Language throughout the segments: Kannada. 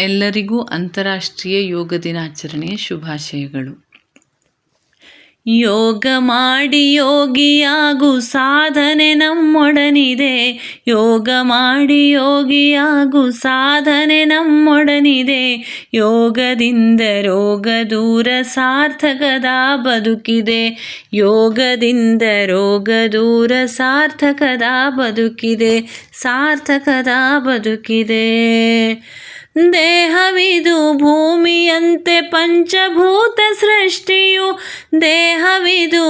ಎಲ್ಲರಿಗೂ ಅಂತಾರಾಷ್ಟ್ರೀಯ ಯೋಗ ದಿನಾಚರಣೆಯ ಶುಭಾಶಯಗಳು. ಯೋಗ ಮಾಡಿ ಯೋಗಿಯಾಗು ಸಾಧನೆ ನಮ್ಮೊಡನಿದೆ. ಯೋಗ ಮಾಡಿ ಯೋಗಿಯಾಗು ಸಾಧನೆ ನಮ್ಮೊಡನಿದೆ. ಯೋಗದಿಂದ ರೋಗ ದೂರ ಸಾರ್ಥಕದ ಬದುಕಿದೆ. ಯೋಗದಿಂದ ರೋಗ ದೂರ ಸಾರ್ಥಕದ ಬದುಕಿದೆ. ಸಾರ್ಥಕದ ಬದುಕಿದೆ. ದೇಹವಿದು ಭೂಮಿಯಂತೆ ಪಂಚಭೂತ ಸೃಷ್ಟಿಯು ದೇಹವಿದು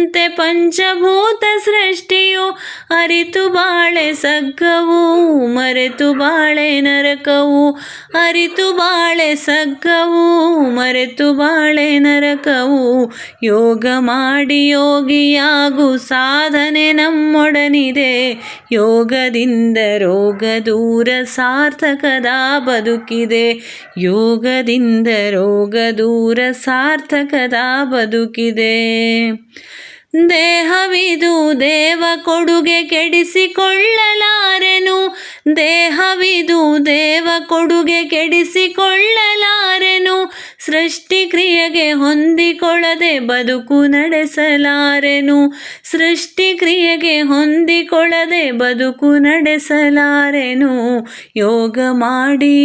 ಭೂಮಿಯಂತೆ ಪಂಚಭೂತ ಸೃಷ್ಟಿಯು ಅರಿತು ಬಾಳೆ ಸಗ್ಗವು, ಮರೆತು ಬಾಳೆ ನರಕವು. ಅರಿತು ಬಾಳೆ ಸಗ್ಗವು, ಮರೆತು ಬಾಳೆ ನರಕವು. ಯೋಗ ಮಾಡಿ ಯೋಗಿಯಾಗು ಸಾಧನೆ ನಮ್ಮೊಡನಿದೆ. ಯೋಗದಿಂದ ರೋಗ ದೂರ ಸಾರ್ಥಕದ ಬದುಕಿದೆ. ಯೋಗದಿಂದ ರೋಗ ದೂರ ಸಾರ್ಥಕದ ಬದುಕಿದೆ. ದೇಹವಿದು ದೇವ ಕೊಡುಗೆ ಕೆಡಿಸಿಕೊಳ್ಳಲಾರೆನು? ದೇಹವಿದು ದೇವ ಕೊಡುಗೆ ಕೆಡಿಸಿಕೊಳ್ಳಲಾರೆನು? ಸೃಷ್ಟಿ ಕ್ರಿಯೆಗೆ ಹೊಂದಿಕೊಳ್ಳದೆ ಬದುಕು ನಡೆಸಲಾರೆನು? ಸೃಷ್ಟಿ ಕ್ರಿಯೆಗೆ ಹೊಂದಿಕೊಳ್ಳದೆ ಬದುಕು ನಡೆಸಲಾರೆನು? ಯೋಗ ಮಾಡಿ.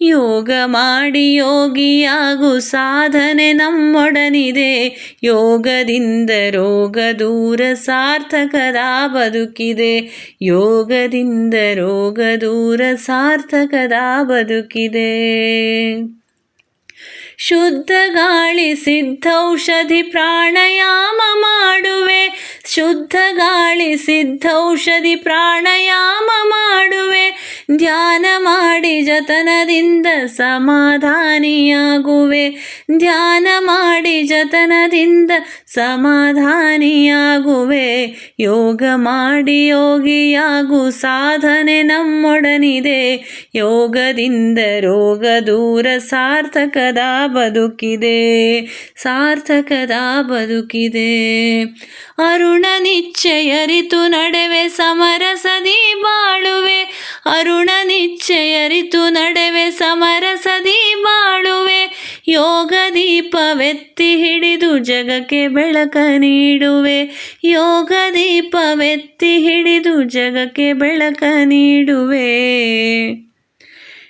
ಯೋಗ ಮಾಡಿ ಯೋಗಿಯಾಗು ಸಾಧನೆ ನಮ್ಮೊಡನಿದೆ. ಯೋಗದಿಂದ ರೋಗ ದೂರ ಸಾರ್ಥಕದ ಬದುಕಿದೆ. ಯೋಗದಿಂದ ರೋಗ ದೂರ ಸಾರ್ಥಕದ ಬದುಕಿದೆ. ಶುದ್ಧ ಗಾಳಿ ಸಿದ್ಧೌಷಧಿ ಪ್ರಾಣಾಯಾಮ ಮಾಡುವೆ. ಶುದ್ಧ ಗಾಳಿ ಸಿದ್ಧೌಷಧಿ ಪ್ರಾಣಾಯಾಮ ಮಾಡುವೆ. ಧ್ಯಾನ ಮಾಡಿ ಜತನದಿಂದ ಸಮಾಧಾನಿಯಾಗುವೆ. ಧ್ಯಾನ ಮಾಡಿ ಜತನದಿಂದ ಸಮಾಧಾನಿಯಾಗುವೆ. ಯೋಗ ಮಾಡಿ ಯೋಗಿಯಾಗು ಸಾಧನೆ ನಮ್ಮೊಡನಿದೆ. ಯೋಗದಿಂದ ರೋಗ ದೂರ ಸಾರ್ಥಕದ ಬದುಕಿದೆ. ಸಾರ್ಥಕದ ಬದುಕಿದೆ. ಅರುಣ ನಿಶ್ಚಯರಿತು ನಡೆವೆ ಸಮರಸದಿ ಬಾಳುವೆ. ಅರುಣ ನಿಶ್ಚಯರಿತು ನಡೆವೆ ಸಮರಸದಿ ಬಾಳುವೆ ಯೋಗ ದೀಪವೆತ್ತಿ ಹಿಡಿದು ಜಗಕ್ಕೆ ಬೆಳಕ ನೀಡುವೆ. ಯೋಗ ದೀಪವೆತ್ತಿ ಹಿಡಿದು ಜಗಕ್ಕೆ ಬೆಳಕ ನೀಡುವೆ.